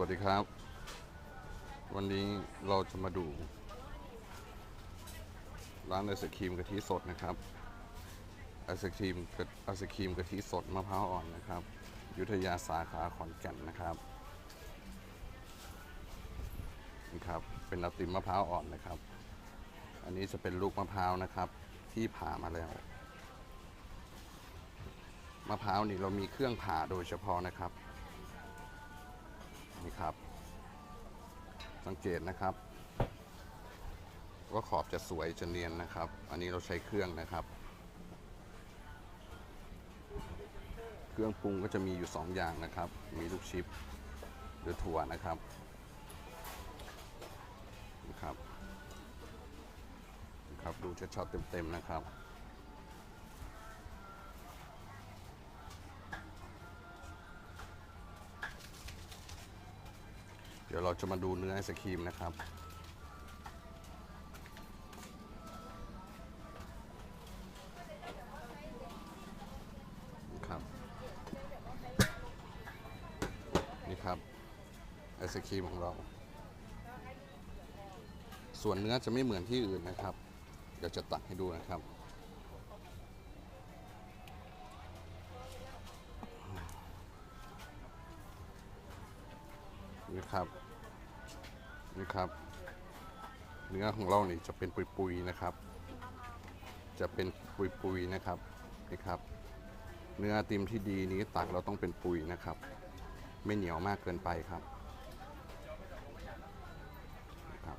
วัสดีครับ วันนี้เราจะมาดู ร้านไอศครีมกะทิสดนะครับไอศครีมกะไอศครีมกะทิสดมะพร้าวอ่อนนะครับ ยุทธยาสาขาขอนแก่นนะครับนี่ครับเป็นไอติมมะพร้าวอ่อนนะครับ อันนี้จะเป็นลูกมะพร้าวนะครับ ที่ผ่ามาแล้วมะพร้าวนี่เรามีเครื่องผ่าโดยเฉพาะนะครับ นี่ครับ สังเกตนะครับ ว่าขอบจะสวยจะเนียนนะครับ อันนี้เราใช้เครื่องนะครับ เครื่องปรุงก็จะมีอยู่ 2 อย่างนะครับ มีลูกชิปหรือถั่วนะครับนะครับนะครับดูชัดๆเต็มๆนะครับ ดี๋ยวเราจะมาดูเนื้อไอศครีมนะครับนี่ครับ นี่ครับ ไอศครีมของเรา ส่วนเนื้อจะไม่เหมือนที่อื่นนะครับ เดี๋ยวจะตักให้ดูนะครับนี่ครับ นี่ครับเนื้อของเรานี่จะเป็นปุยๆนะครับ จะเป็นปุยๆนะครับนี่ครับ เนื้อติมที่ดีนี้ตักเราต้องเป็นปุยนะครับ ไม่เหนียวมากเกินไปครับครับ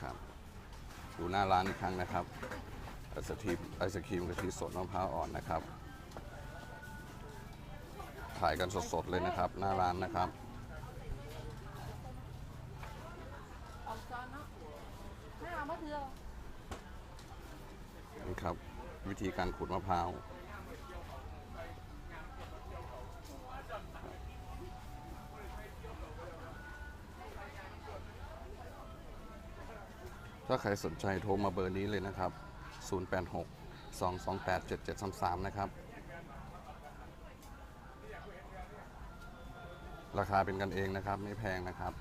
ครับดูหน้าร้านอีกครั้งนะครับไอศครีมไอศครีมกะทิสดมะพร้าวอ่อนนะครับ ถ่ายกันสดๆเลยนะครับ หน้าร้านนะครับนี่ครับ วิธีการขูดมะพร้าวถ้าใครสนใจโทรมาเบอร์นี้เลยนะครับ 086 228 7733 นะครับ ราคาเป็นกันเองนะครับ ไม่แพงนะครับ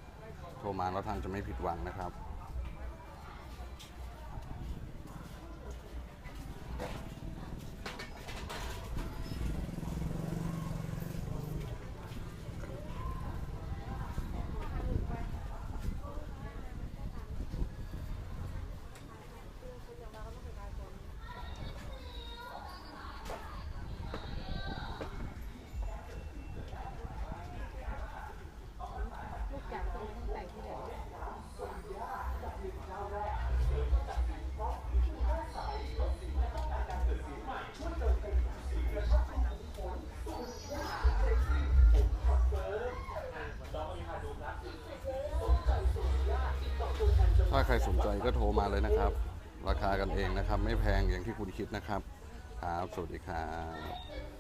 โทรมาแล้วท่านจะไม่ผิดหวังนะครับ ลูกจากตรงตั้งแต่ที่แล้ว ถ้าใครสนใจก็โทรมาเลยนะครับ ราคากันเองนะครับ ไม่แพงอย่างที่คุณคิดนะครับ ครับ สวัสดีครับ